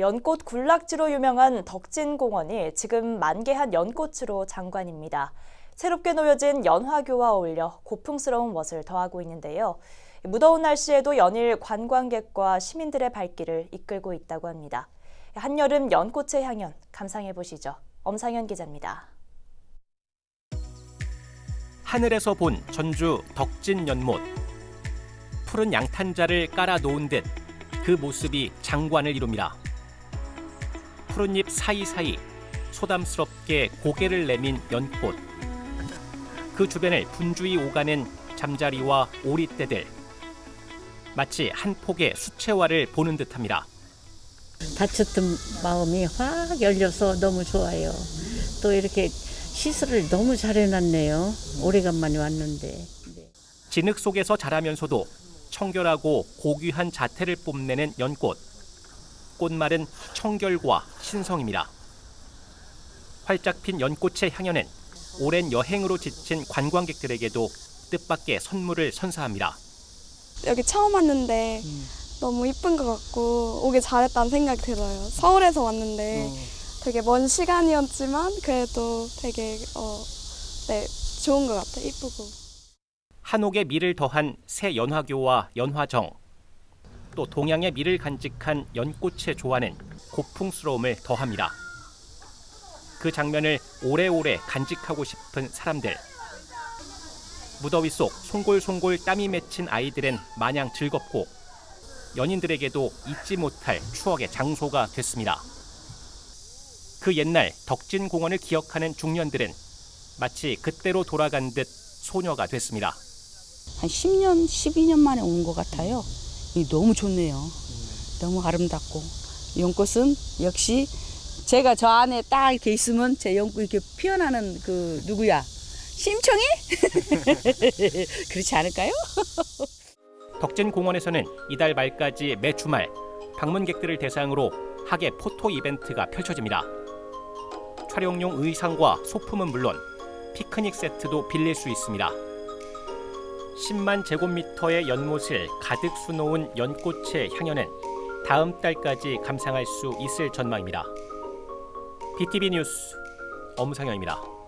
연꽃 군락지로 유명한 덕진공원이 지금 만개한 연꽃으로 장관입니다. 새롭게 놓여진 연화교와 어울려 고풍스러운 멋을 더하고 있는데요. 무더운 날씨에도 연일 관광객과 시민들의 발길을 이끌고 있다고 합니다. 한여름 연꽃의 향연 감상해 보시죠. 엄상현 기자입니다. 하늘에서 본 전주 덕진 연못. 푸른 양탄자를 깔아 놓은 듯 그 모습이 장관을 이룹니다. 푸른 잎 사이사이 소담스럽게 고개를 내민 연꽃. 그 주변을 분주히 오가는 잠자리와 오리떼들. 마치 한 폭의 수채화를 보는 듯합니다. 다쳤던 마음이 확 열려서 너무 좋아요. 또 이렇게 시설을 너무 잘 해놨네요. 오래간만에 왔는데. 네. 진흙 속에서 자라면서도 청결하고 고귀한 자태를 뽐내는 연꽃. 꽃말은 청결과 신성입니다. 활짝 핀 연꽃의 향연은 오랜 여행으로 지친 관광객들에게도 뜻밖의 선물을 선사합니다. 여기 처음 왔는데 너무 이쁜 것 같고 오길 잘했다는 생각이 들어요. 서울에서 왔는데 되게 먼 시간이었지만 그래도 되게 어, 네, 좋은 것 같아요. 이쁘고. 한옥의 미를 더한 새 연화교와 연화정. 또 동양의 미를 간직한 연꽃의 조화는 고풍스러움을 더합니다. 그 장면을 오래오래 간직하고 싶은 사람들. 무더위 속 송골송골 땀이 맺힌 아이들은 마냥 즐겁고 연인들에게도 잊지 못할 추억의 장소가 됐습니다. 그 옛날 덕진 공원을 기억하는 중년들은 마치 그때로 돌아간 듯 소녀가 됐습니다. 한 10년, 12년 만에 온 것 같아요. 이 너무 좋네요. 너무 아름답고 연꽃은 역시 제가 저 안에 딱 이렇게 있으면 제 연꽃 이렇게 피어나는 그 누구야? 심청이? 그렇지 않을까요? 덕진 공원에서는 이달 말까지 매 주말 방문객들을 대상으로 학예 포토 이벤트가 펼쳐집니다. 촬영용 의상과 소품은 물론 피크닉 세트도 빌릴 수 있습니다. 10만 제곱미터의 연못을 가득 수놓은 연꽃의 향연은 다음 달까지 감상할 수 있을 전망입니다. BTV 뉴스 엄상현입니다.